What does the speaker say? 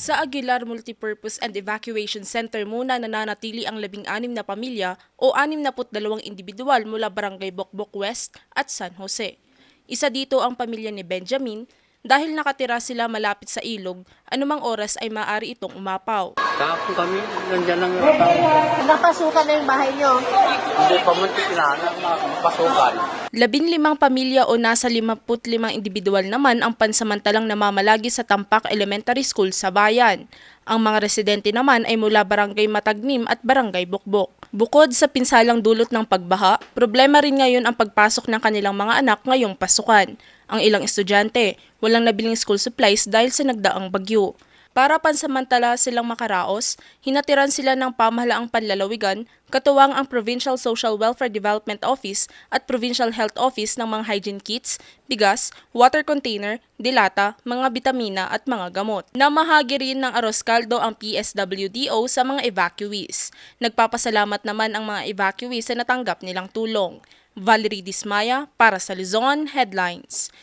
Sa Aguilar Multipurpose and Evacuation Center muna nananatili ang labing-anim na pamilya o 62 individual mula Barangay Bokbok West at San Jose. Isa dito ang pamilya ni Benjamin dahil nakatira sila malapit sa ilog, anumang oras ay maaari itong umapaw. Kahapon kami, nandiyan lang yung tao. Napasukan na yung bahay nyo. Hindi pa man tinahanap na pasukan. Labing limang pamilya o nasa 55 individual naman ang pansamantalang namamalagi sa Tampak Elementary School sa bayan. Ang mga residente naman ay mula Barangay Matagnim at Barangay Bukbok. Bukod sa pinsalang dulot ng pagbaha, problema rin ngayon ang pagpasok ng kanilang mga anak ngayong pasukan. Ang ilang estudyante, walang nabiling school supplies dahil sa nagdaang bagyo. Para pansamantala silang makaraos, hinatiran sila ng pamahalaang panlalawigan, katuwang ang Provincial Social Welfare Development Office at Provincial Health Office ng mga hygiene kits, bigas, water container, dilata, mga bitamina at mga gamot. Namahagi rin ng aros kaldo ang PSWDO sa mga evacuees. Nagpapasalamat naman ang mga evacuees sa natanggap nilang tulong. Valerie Dismaya para sa Luzon Headlines.